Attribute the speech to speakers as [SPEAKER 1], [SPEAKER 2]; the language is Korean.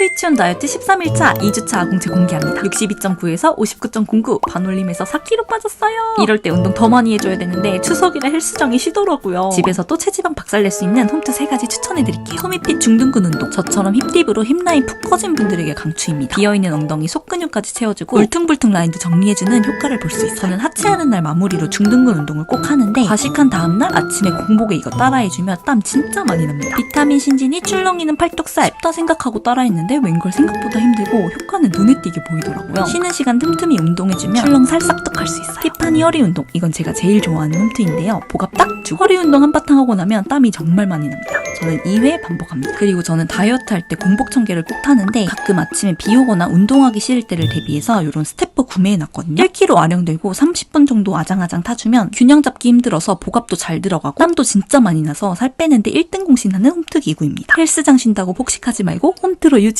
[SPEAKER 1] 스위치온 다이어트 13일차 2주차 아공체 공개합니다. 62.9에서 59.09 반올림에서 4kg 빠졌어요. 이럴 때 운동 더 많이 해줘야 되는데 추석이라 헬스장이 쉬더라고요. 집에서도 체지방 박살낼 수 있는 홈트 3가지 추천해드릴게요. 소미핏 중등근 운동. 저처럼 힙딥으로 힙라인 푹 커진 분들에게 강추입니다. 비어있는 엉덩이 속근육까지 채워주고 울퉁불퉁 라인도 정리해주는 효과를 볼 수 있어요. 저는 하체하는 날 마무리로 중등근 운동을 꼭 하는데 과식한 다음날 아침에 공복에 이거 따라해주면 땀 진짜 많이 납니다. 비타민 신진이 출렁이는 팔뚝살 쉽다 생각하고 따라했는데 웬걸 생각보다 힘들고 효과는 눈에 띄게 보이더라고요. 쉬는 시간 틈틈이 운동해주면 출렁 살싹떡 할 수 있어요. 티파니 허리 운동 이건 제가 제일 좋아하는 홈트인데요. 복압 딱 허리 운동 한바탕 하고 나면 땀이 정말 많이 납니다. 저는 2회 반복합니다. 그리고 저는 다이어트 할 때 공복 청개를 꼭 타는데 가끔 아침에 비 오거나 운동하기 싫을 때를 대비해서 이런 스태프 구매해놨거든요. 1kg 아령 들고 30분 정도 아장아장 타주면 균형 잡기 힘들어서 복압도 잘 들어가고 땀도 진짜 많이 나서 살 빼는데 1등 공신하는 홈트 기구입니다. 헬스장 쉰다고 폭식하지 말고 홈트로 유지